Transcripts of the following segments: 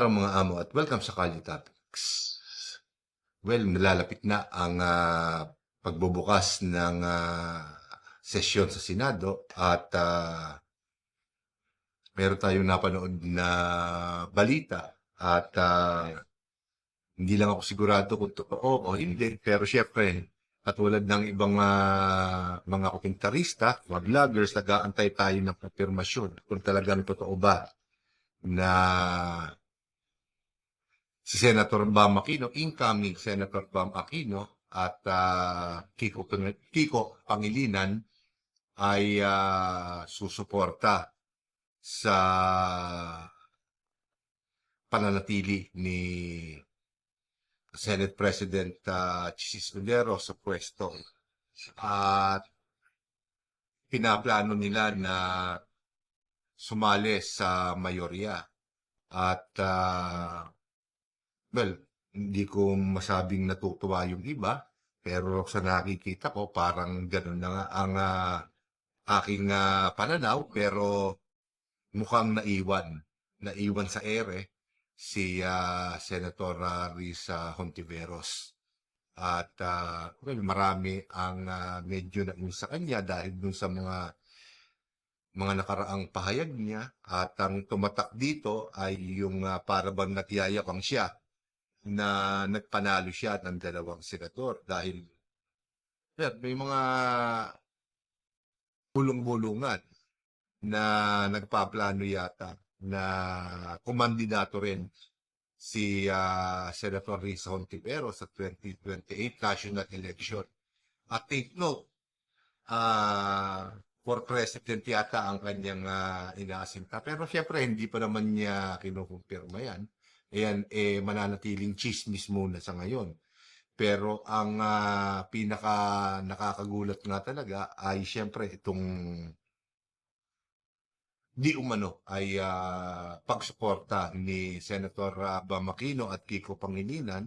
Araw mga amo at welcome sa Kali Topics. Well, nalalapit na ang ah, pagbubukas ng ah, sesyon sa Senado at ah, meron tayong napanood na balita at ah, hindi lang ako sigurado kung totoo o hindi pero syempre katulad ng ibang ah, mga komentarista, mga vloggers, nag-aantay tayo ng konfirmasyon kung talagang totoo ba na si Senator Bam Aquino, incoming Senator Bam Aquino at ah, Kiko, Kiko Pangilinan ay ah, susuporta sa pananatili ni Senate President uh, Chis Escudero sa pwesto. At pinaplano nila na sumali sa mayorya. At, ah, well, hindi ko masabing natutuwa yung iba, pero sa nakikita ko, parang ganun na nga ang ah, aking ah, pananaw, pero mukhang naiwan. Naiwan sa ere si ah, Senator ah, Risa Hontiveros. At ah, well, marami ang ah, medyo na sa kanya dahil dun sa mga mga nakaraang pahayag niya at ang tumatak dito ay yung uh, para bang nagyayabang siya na nagpanalo siya ng dalawang senador dahil yeah, may mga bulong-bulungan na nagpaplano yata na kumandidato rin si ah, Senator Risa Hontiveros sa 2028 national election. At take note, ah for president yata ang kanyang uh, inaasinta. Pero siyempre, hindi pa naman niya kinukumpirma yan. Ayan, eh, mananatiling chismis muna sa ngayon. Pero ang ah, pinaka nakakagulat nga talaga ay siyempre itong di umano ay ah, pagsuporta ni Senator ah, Bam Aquino at Kiko Pangilinan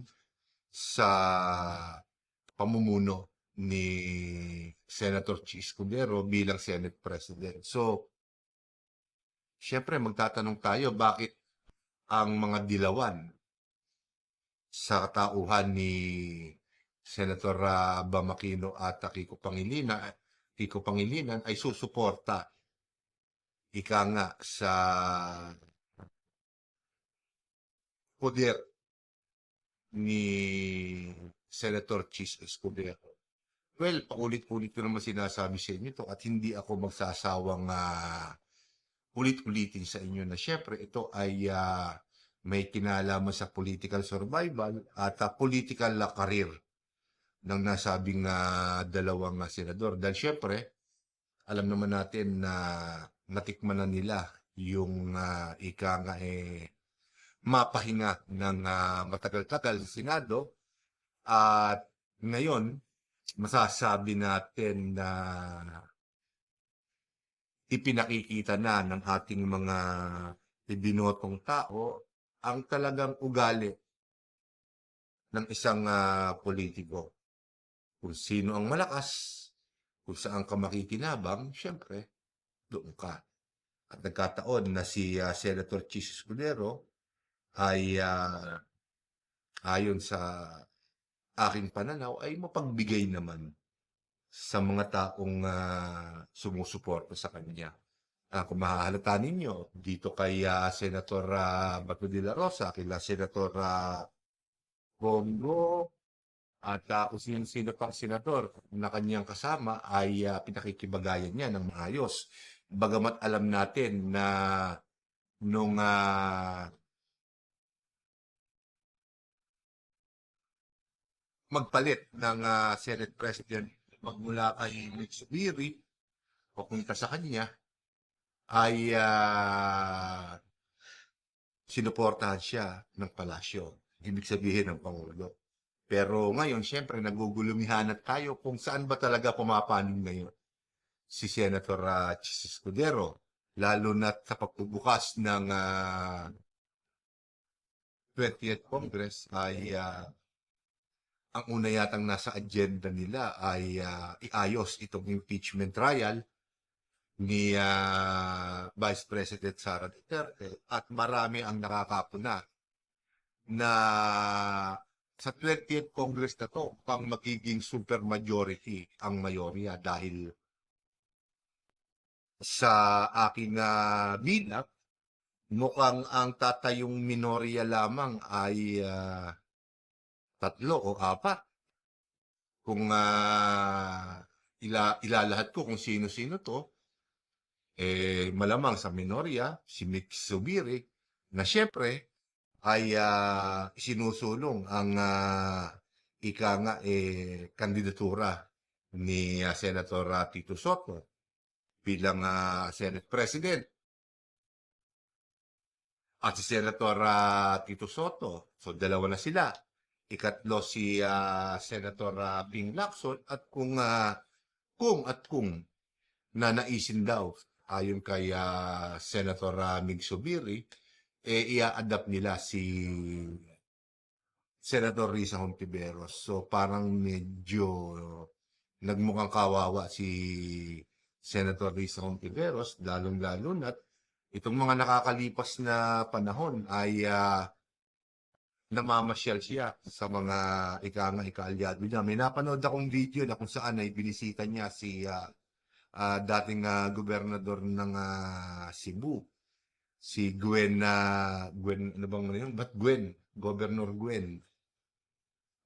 sa pamumuno ni Senator Chis Escudero bilang Senate President. So, syempre magtatanong tayo bakit ang mga dilawan sa katauhan ni Senator uh, Bam Aquino at uh, Kiko Pangilinan, Kiko Pangilinan ay susuporta ika nga sa poder ni Senator Chis Escudero. Well, paulit-ulit ko naman sinasabi sa inyo to at hindi ako magsasawang ah, ulit-ulitin sa inyo na syempre ito ay ah, may kinalaman sa political survival at ah, political ah, career ng nasabing ah, dalawang ah, senador. Dahil syempre, alam naman natin na natikman na nila yung ah, ika nga eh, mapahinga ng ah, matagal-tagal sa Senado at ngayon masasabi natin na ipinakikita na ng ating mga ibinotong tao ang talagang ugali ng isang ah, politiko. Kung sino ang malakas, kung saan ka makikinabang, syempre, doon ka. At nagkataon na si ah, Senator Chis Escudero ay ah, ayon sa aking pananaw ay mapagbigay naman sa mga taong uh, sumusuporta sa kanya. Uh, kung mahahalata ninyo, dito kay uh, Senator uh, Bato de la Rosa, kila Senator uh, Bongo, at uh, kung sino, pang senador na kanyang kasama ay uh, pinakikibagayan niya ng maayos. Bagamat alam natin na nung uh, magpalit ng ah, Senate President magmula kay Nick Subiri o punta sa kanya ay ah, sinuportahan siya ng palasyo. Ibig sabihin ng Pangulo. Pero ngayon, siyempre, nagugulumihanat tayo kung saan ba talaga pumapanig ngayon si Senator uh, Chis Escudero. Lalo na sa pagbubukas ng ah, 20th Congress ay ah, ang una yatang nasa agenda nila ay ah, iayos itong impeachment trial ni ah, Vice President Sara Duterte at marami ang nakakapuna na sa 20th Congress na to pang magiging super majority ang mayorya dahil sa aking uh, bilang mukhang ang tatayong minorya lamang ay ah, tatlo o apat. Kung ah, ila, ilalahat ko kung sino-sino to, eh, malamang sa minorya, si Mick Subiri, na siyempre ay ah, sinusulong ang ah, ika nga eh, kandidatura ni ah, Senator ah, Tito Soto bilang ah, Senate President. At si Senator ah, Tito Soto, so dalawa na sila. Ikatlo si ah, Senator ah, Ping Lacson at kung ah, kung at kung nanaisin daw ayon kay ah, Senator ah, Mig eh ia-adapt nila si Senator Risa Hontiveros. So parang medyo nagmukhang kawawa si Senator Risa Hontiveros, lalong-lalo na itong mga nakakalipas na panahon ay ah, namamasyal siya sa mga ika nga ikaalyado niya. May napanood akong video na kung saan ay binisita niya si ah, ah, dating ah, gobernador ng ah, Cebu, si Gwen, na Gwen, ano bang ano yun? Ba't Gwen? Governor Gwen.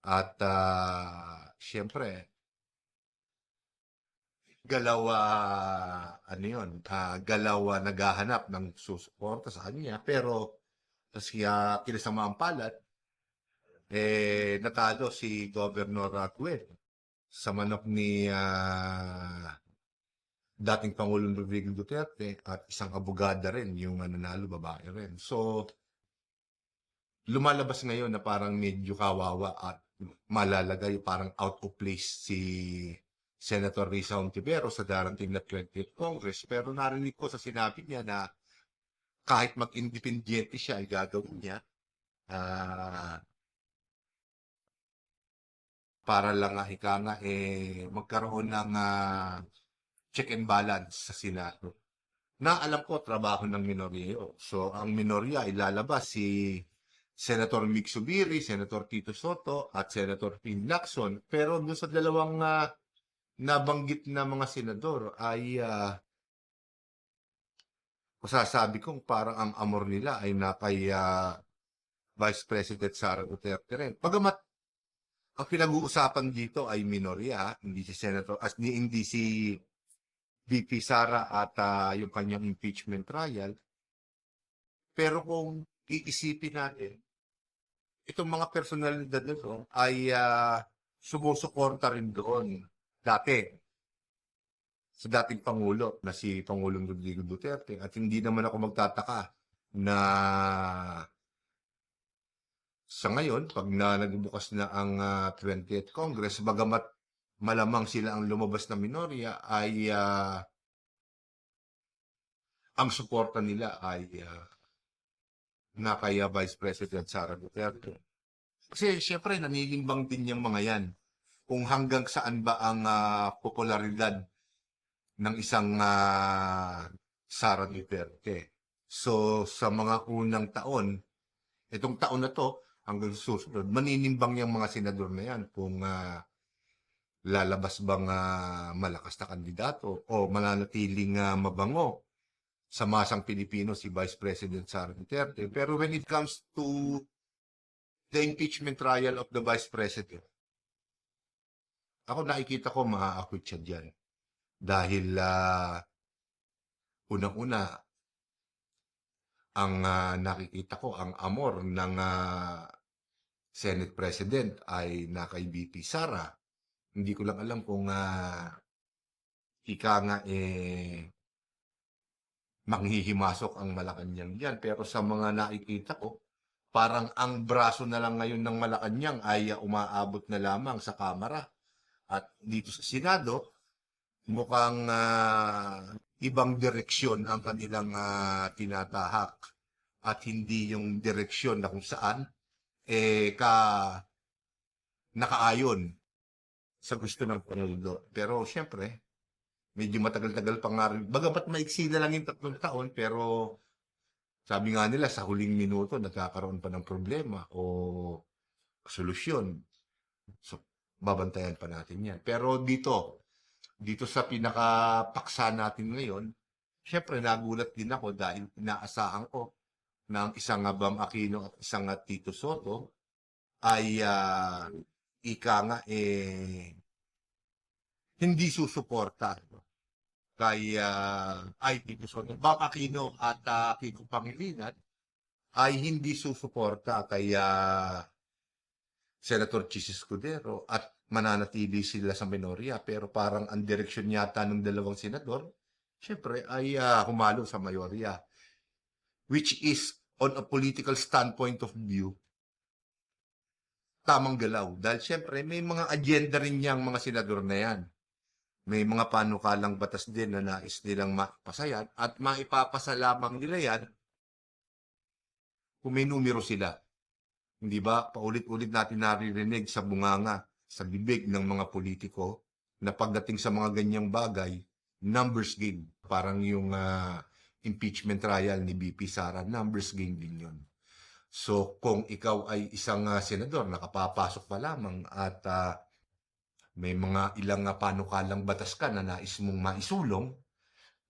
At ah, siyempre, galaw ah, ano yun, ah, galaw ah, naghahanap ng susuporta sa kanya. Pero, kasi uh, kinasama ang palad, eh, natalo si Governor Gwen sa manok ni ah, dating Pangulong Rodrigo Duterte at isang abogada rin yung nanalo, babae rin. So, lumalabas ngayon na parang medyo kawawa at malalagay parang out of place si Senator Risa Ontiveros sa darating na 20th Congress. Pero narinig ko sa sinabi niya na kahit mag-independyente siya, ay gagawin niya. Ah, para lang nga ika nga eh magkaroon ng ah, check and balance sa Senado. Na alam ko trabaho ng minorya yun. So ang minorya ilalabas si Senator Mick Subiri, Senator Tito Soto at Senator Ping Lacson. Pero doon sa dalawang ah, nabanggit na mga senador ay uh, masasabi kong parang ang amor nila ay na kay ah, Vice President Sara Duterte rin. Pagamat ang pinag-uusapan dito ay minorya, hindi si Senator, as ni hindi si VP Sara at ah, yung kanyang impeachment trial. Pero kung iisipin natin, itong mga personalidad nito ay ah, sumusuporta rin doon dati. Sa dating Pangulo na si Pangulong Rodrigo Duterte. At hindi naman ako magtataka na sa ngayon, pag na nagbukas na ang ah, 20th Congress, bagamat malamang sila ang lumabas na minorya, ay ah, ang suporta nila ay ah, na kay ah, Vice President Sara Duterte. Kasi syempre, nanilimbang din yung mga yan kung hanggang saan ba ang ah, popularidad ng isang ah, Sara Duterte. So, sa mga unang taon, itong taon na to, hanggang susunod, maninimbang yung mga senador na yan kung ah, lalabas bang ah, malakas na kandidato o mananatiling ah, mabango sa masang Pilipino si Vice President Sara Duterte. Pero when it comes to the impeachment trial of the Vice President, ako nakikita ko maa-acquit siya dyan. Dahil ah, unang-una, ang ah, nakikita ko, ang amor ng ah, Senate President ay na kay BP Sara. Hindi ko lang alam kung uh, ika nga eh manghihimasok ang Malacanang diyan. Pero sa mga nakikita ko, parang ang braso na lang ngayon ng Malacanang ay uh, umaabot na lamang sa Kamara. At dito sa Senado, mukhang ah, ibang direksyon ang kanilang ah, tinatahak at hindi yung direksyon na kung saan eh ka nakaayon sa gusto ng Pangulo. Pero siyempre, medyo matagal-tagal pa nga rin. Bagamat maiksi na lang yung tatlong taon, pero sabi nga nila sa huling minuto nagkakaroon pa ng problema o solusyon. So, babantayan pa natin yan. Pero dito, dito sa pinakapaksa natin ngayon, syempre nagulat din ako dahil inaasahan ko ang isang Bam Aquino at isang Tito Soto ay ah, ika nga eh hindi susuporta no? kay ah, ay Tito Soto. Bam Aquino at ah, Kiko Pangilinan ay hindi susuporta kay Senator Chis Escudero at mananatili sila sa minorya pero parang ang direksyon yata ng dalawang senador syempre ay ah, humalo sa mayorya which is on a political standpoint of view tamang galaw dahil syempre may mga agenda rin niyang mga senador na yan may mga panukalang batas din na nais nilang mapasayan at maipapasa lamang nila yan kung may numero sila. Hindi ba? Paulit-ulit natin naririnig sa bunganga, sa bibig ng mga politiko na pagdating sa mga ganyang bagay, numbers game. Parang yung ah, impeachment trial ni BP Sara, numbers game din yun. So, kung ikaw ay isang ah, senador, nakapapasok pa lamang at ah, may mga ilang uh, panukalang batas ka na nais mong maisulong,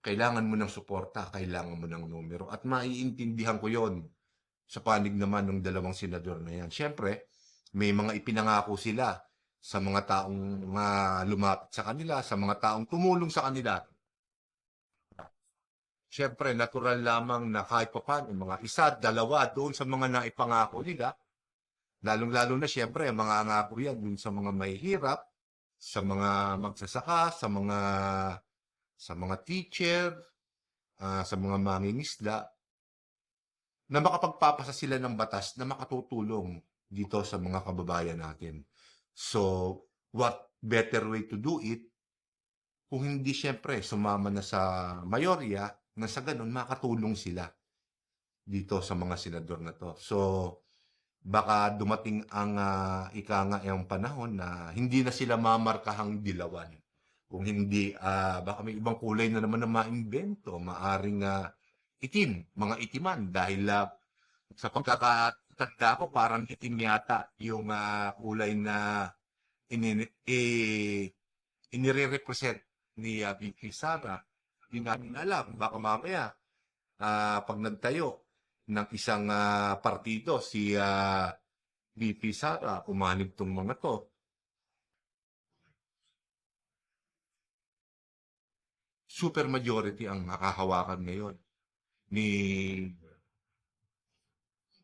kailangan mo ng suporta, kailangan mo ng numero. At maiintindihan ko yon sa panig naman ng dalawang senador na yan. Siyempre, may mga ipinangako sila sa mga taong mga lumapit sa kanila, sa mga taong tumulong sa kanila. Siyempre, natural lamang na kahit pa paano, mga isa, dalawa, doon sa mga naipangako nila, lalong-lalo na siyempre, mga angako yan doon sa mga mahihirap, sa mga magsasaka, sa mga sa mga teacher, ah, sa mga mangingisda, na makapagpapasa sila ng batas na makatutulong dito sa mga kababayan natin. So, what better way to do it kung hindi siyempre sumama na sa mayorya na sa ganun makatulong sila dito sa mga senador na to. So, baka dumating ang ah, ika nga yung panahon na hindi na sila mamarkahang dilawan. Kung hindi, ah, baka may ibang kulay na naman na maimbento, maaring ah, itim, mga itiman dahil ah, sa pagkakatanda ko parang itim yata yung ah, kulay na ini eh, inire-represent ni uh, VP Sara. Hindi namin alam, baka mamaya ah, pag nagtayo ng isang ah, partido si ah, VP Sara, umanib tong mga to. Super majority ang nakahawakan ngayon ni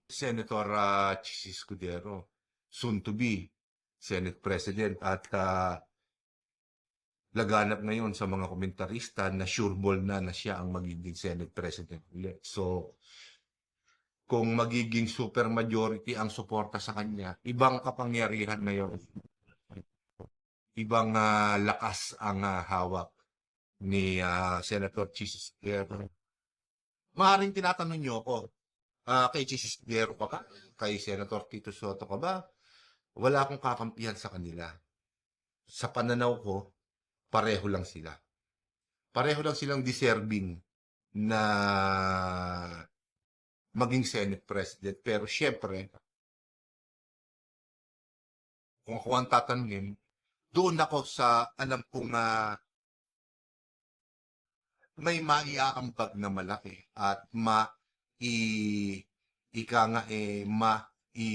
Senator uh, Chis Escudero, soon to be Senate President at ah, laganap ngayon sa mga komentarista na sure ball na na siya ang magiging Senate President ulit. So, kung magiging super majority ang suporta sa kanya, ibang kapangyarihan ngayon. Ibang ah, lakas ang ah, hawak ni ah, Senator Chis Escudero. Maaaring tinatanong niyo ako, ah, kay Chis Escudero ka ba? Kay Senator Tito Soto ka ba? Wala akong kakampihan sa kanila. Sa pananaw ko, pareho lang sila. Pareho lang silang deserving na maging Senate President. Pero syempre, kung ako ang tatanungin, doon ako sa alam kong na may maiaambag na malaki at ma i ika nga eh ma i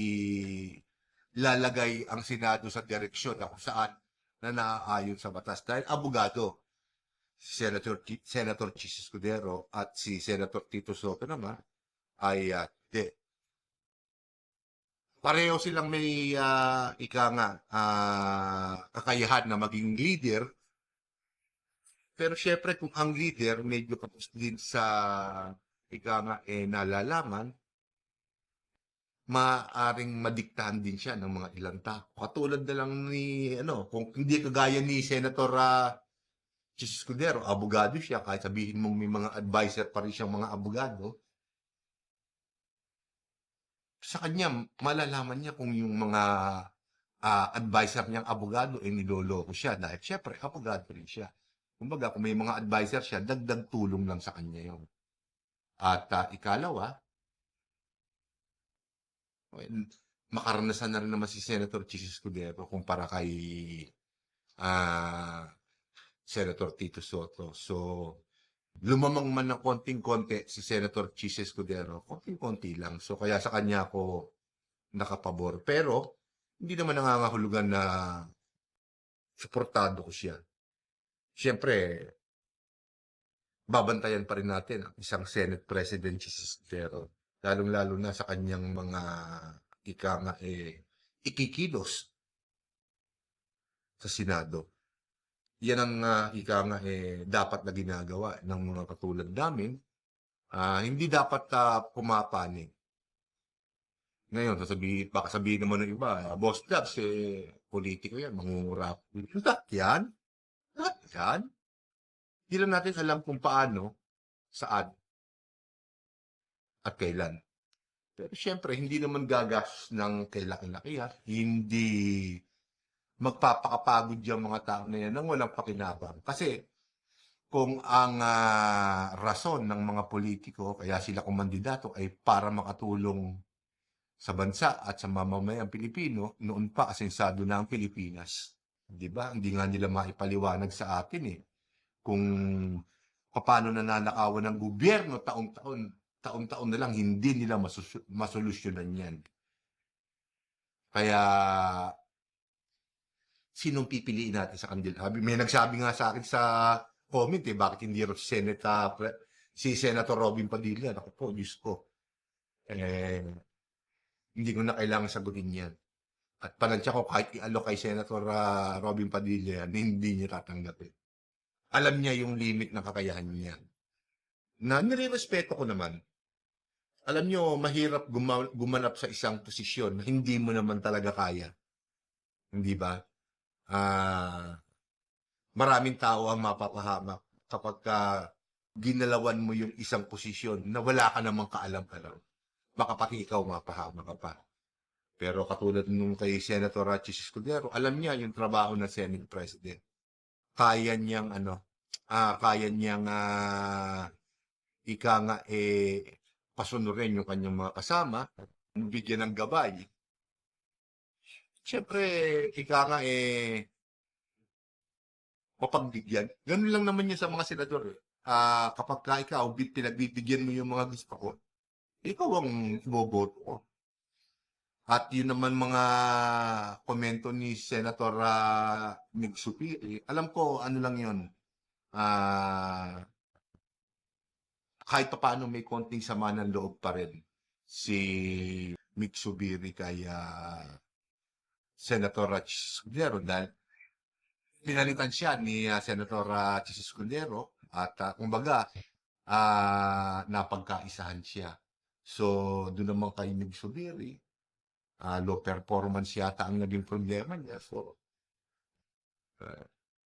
lalagay ang Senado sa direksyon na kung saan na naaayon sa batas dahil abogado si Senator Senator Chis Escudero at si Senator Tito Soto naman ay uh, di. Pareho silang may ah, ika nga ah, kakayahan na maging leader pero syempre kung ang leader medyo kapos din sa ika nga eh nalalaman maaring madiktahan din siya ng mga ilang tao. Katulad na lang ni, ano, kung hindi kagaya ni Senator uh, Chis Escudero, abogado siya, kahit sabihin mong may mga advisor pa rin siyang mga abogado, sa kanya, malalaman niya kung yung mga ah, advisor niyang abogado ay niloloko siya dahil syempre, abogado rin siya. Kumbaga, kung may mga advisor siya, dagdag tulong lang sa kanya yun. At ah, ikalawa, well, makaranasan na rin naman si Senator Chis Escudero kumpara kay ah, Senator Tito Soto. So, lumamang man ng konting-konti si Senator Chis Escudero, konting-konti lang. So, kaya sa kanya ako nakapabor. Pero, hindi naman nangangahulugan na suportado ko siya. Siyempre, babantayan pa rin natin ang isang Senate President Chis Escudero. Lalong-lalo na sa kanyang mga ika nga eh, ikikilos sa Senado. Yan ang ah, ika nga eh, dapat na ginagawa ng mga katulad namin. Ah, hindi dapat ah, pumapanig. Ngayon, sasabihin, baka sabihin naman ng iba, boss jobs, eh, politiko yan, mangungurap. Lahat yan. Lahat yan. Hindi lang natin alam kung paano, saan, at kailan. Pero syempre, hindi naman gagas ng kailaki-lakihan. Hindi magpapakapagod yung mga tao na yan nang walang pakinabang. Kasi kung ang ah, rason ng mga politiko, kaya sila kumandidato, ay para makatulong sa bansa at sa mamamayang Pilipino, noon pa asensado na ang Pilipinas. Di ba? Hindi nga nila maipaliwanag sa atin eh. Kung paano nananakawan ng gobyerno taon-taon, taon-taon na lang, hindi nila masus- masolusyonan yan. Kaya, sinong pipiliin natin sa kanila? May nagsabi nga sa akin sa comment eh, bakit hindi rin Senator, Pre- si Senator Robin Padilla? Ako po, Diyos ko. Eh, hindi ko na kailangan sagutin yan. At panansya ko kahit i-alok kay Senator ah, Robin Padilla yan, hindi niya tatanggapin. Alam niya yung limit ng kakayahan niya. Na nire-respeto ko naman. Alam niyo, mahirap guma- gumanap sa isang posisyon na hindi mo naman talaga kaya. Hindi ba? Ah, maraming tao ang mapapahamak kapag ka ginalawan mo yung isang posisyon na wala ka namang kaalam-alam. Baka pati ikaw mapahamak ka pa. Pero katulad nung kay Senator Rachis Escudero, alam niya yung trabaho ng Senate President. Kaya niyang ano, ah kaya niyang ah, ika nga eh pasunurin yung kanyang mga kasama, bigyan ng gabay. Siyempre, ika nga eh mapagbigyan. Ganun lang naman yun sa mga senador. eh. Ah, kapag ka ikaw, bi- pinagbibigyan mo yung mga gusto ko, ikaw ang boboto ko. At yun naman mga komento ni Senator uh, Mig Supiri. Alam ko, ano lang yun. Ah, kahit pa paano may konting sama ng loob pa rin si Mig Subiri kay ah, Senator Rach Escudero dahil pinalitan siya ni ah, Senator Rach Escudero at ah, kumbaga ah, napagkaisahan siya. So, doon naman kay Mig Subiri, ah, low performance yata ang naging problema niya. So, uh,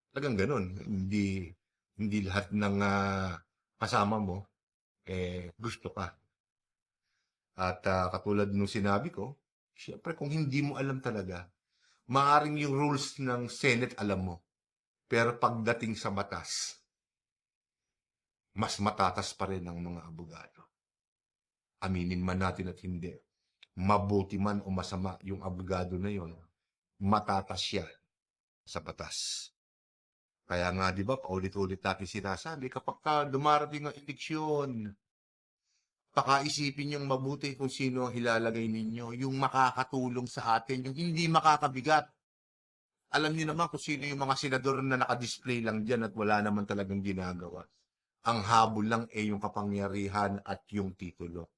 talagang ganun. Hindi, hindi lahat ng ah, kasama mo, eh, gusto ka. At ah, katulad nung sinabi ko, syempre kung hindi mo alam talaga, maaring yung rules ng Senate alam mo. Pero pagdating sa batas, mas matatas pa rin ang mga abogado. Aminin man natin at hindi. Mabuti man o masama yung abogado na yon, matatas siya sa batas. Kaya nga, di ba, paulit-ulit natin sinasabi, kapag ka dumarating ang eleksyon, pakaisipin yung mabuti kung sino ang ilalagay ninyo, yung makakatulong sa atin, yung hindi makakabigat. Alam niyo naman kung sino yung mga senador na nakadisplay lang dyan at wala naman talagang ginagawa. Ang habol lang ay yung kapangyarihan at yung titulo.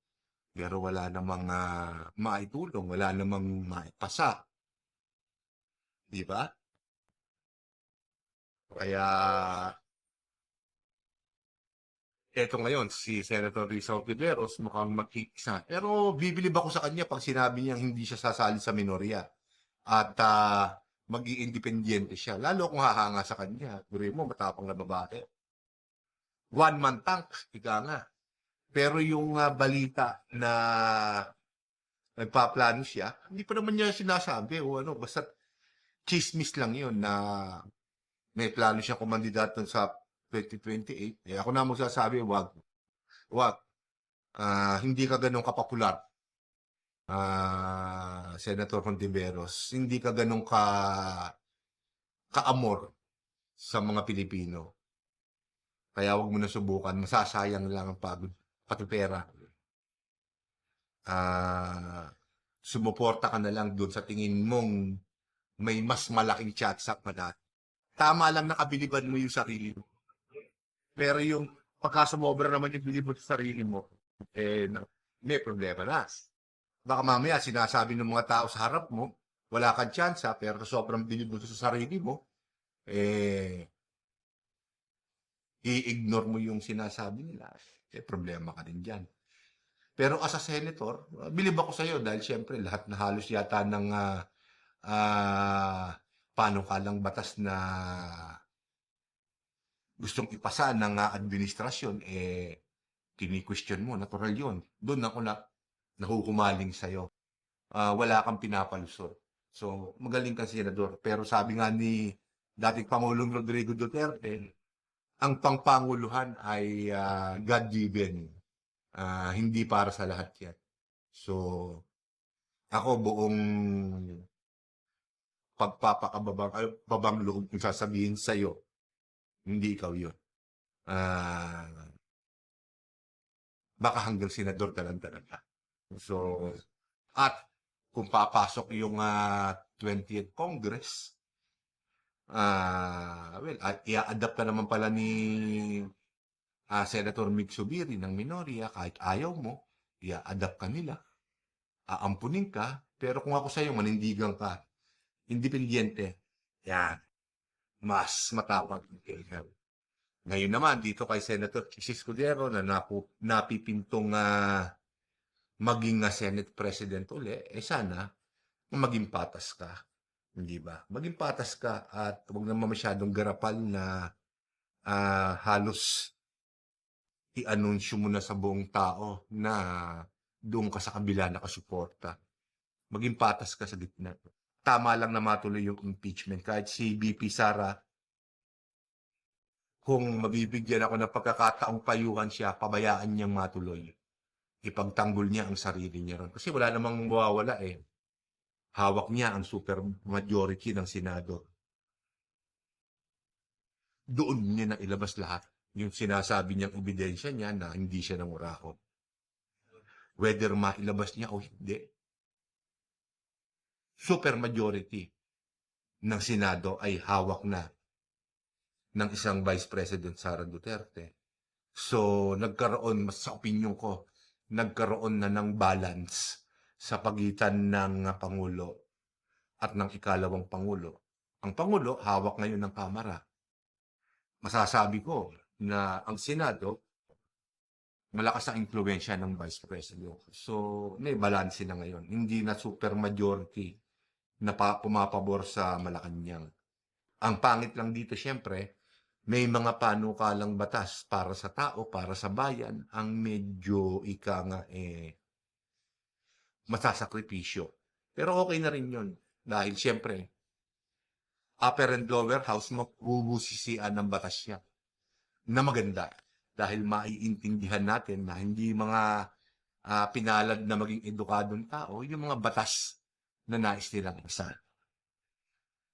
Pero wala namang uh, maitulong, wala namang maipasa. Di ba? Kaya, eto ngayon, si Senator Rizal Tiberos mukhang magkikisa. Pero bibilib ako sa kanya pag sinabi niyang hindi siya sasali sa minorya. At uh, mag-iindependyente siya. Lalo kung hahanga sa kanya. Guri mo, matapang na babae. One man tank, ika nga. Pero yung uh, balita na nagpaplano siya, hindi pa naman niya sinasabi o ano, basta chismis lang yun na may plano siya kumandidato sa 2028, eh ako na magsasabi, wag. Wag. Ah, hindi ka ganun kapopular. Ah, Senator Hontiveros, hindi ka ganun ka kaamor sa mga Pilipino. Kaya wag mo na subukan, masasayang lang ang pagod, pati pera. Ah, sumuporta ka na lang doon sa tingin mong may mas malaking chat sa manat. Tama lang nakabiliban mo yung sarili mo. Pero yung pagka sumobra naman yung bilib mo sa sarili mo, eh, na- may problema na. Baka mamaya sinasabi ng mga tao sa harap mo, wala kang tsansa, pero sobrang bilib mo sa sarili mo, eh, i-ignore mo yung sinasabi nila. Eh, problema ka din dyan. Pero as a senator, uh, bilib ako sa iyo dahil siyempre lahat na halos yata ng ah ah, panukalang batas na gustong ipasa ng administrasyon, eh, kini-question mo, natural yun. Doon ako na nahuhumaling sa iyo. wala kang pinapalusot. So, magaling kang senador. Pero sabi nga ni dating Pangulong Rodrigo Duterte, ang pangpanguluhan ay ah, God-given. Ah, hindi para sa lahat yan. So, ako buong pagpapakababang babang loob kong sasabihin sa iyo, hindi ikaw yun. Ah, baka hanggang senador ka lang talaga. So, at kung papasok yung ah, 20th Congress, ah, well, at i-adapt ka naman pala ni ah, Senator Subiri ng Minoria, kahit ayaw mo, i-adapt ka nila, aampunin ka, pero kung ako sa'yo, manindigan ka, independyente, yan, mas matapang. Ngayon naman, dito kay Senator Chis Escudero na napu, napipintong ah, maging ah, Senate President uli, eh sana, maging patas ka. Hindi ba? Maging patas ka at huwag naman masyadong garapal na ah, halos i-anunsyo mo na sa buong tao na doon ka sa kabila nakasuporta. Maging patas ka sa gitna. Tama lang na matuloy yung impeachment. Kahit si BP Sara, kung mabibigyan ako ng pagkakataong payuhan siya, pabayaan niyang matuloy. Ipagtanggol niya ang sarili niya ron. Kasi wala namang mawawala eh. Hawak niya ang super majority ng Senado. Doon niya na ilabas lahat yung sinasabi niyang ebidensya niya na hindi siya nangurako. Whether mailabas niya o hindi. Super majority ng Senado ay hawak na ng isang Vice President Sara Duterte. So, nagkaroon, mas sa opinion ko, nagkaroon na ng balance sa pagitan ng Pangulo at ng ikalawang Pangulo. Ang Pangulo, hawak ngayon ng Kamara. Masasabi ko, na ang Senado, malakas ang impluensya ng Vice President. So, may balanse na ngayon. Hindi na super majority na pa, pumapabor sa Malacanang. Ang pangit lang dito, syempre, may mga panukalang batas para sa tao, para sa bayan, ang medyo ika nga eh, masasakripisyo. Pero okay na rin yun. Dahil syempre, upper and lower house, magbubusisian ng batas niya na maganda dahil maiintindihan natin na hindi mga ah, pinalad na maging edukadong tao, yung mga batas na nais nilang isa.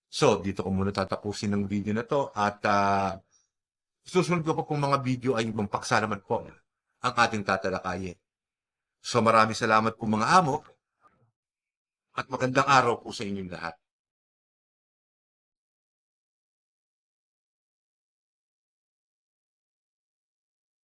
So, dito ko muna tatapusin ng video na to at ah, susunod ko po pong mga video ay ibang paksa naman po ang ating tatalakayin. So, maraming salamat po mga amo at magandang araw po sa inyong lahat.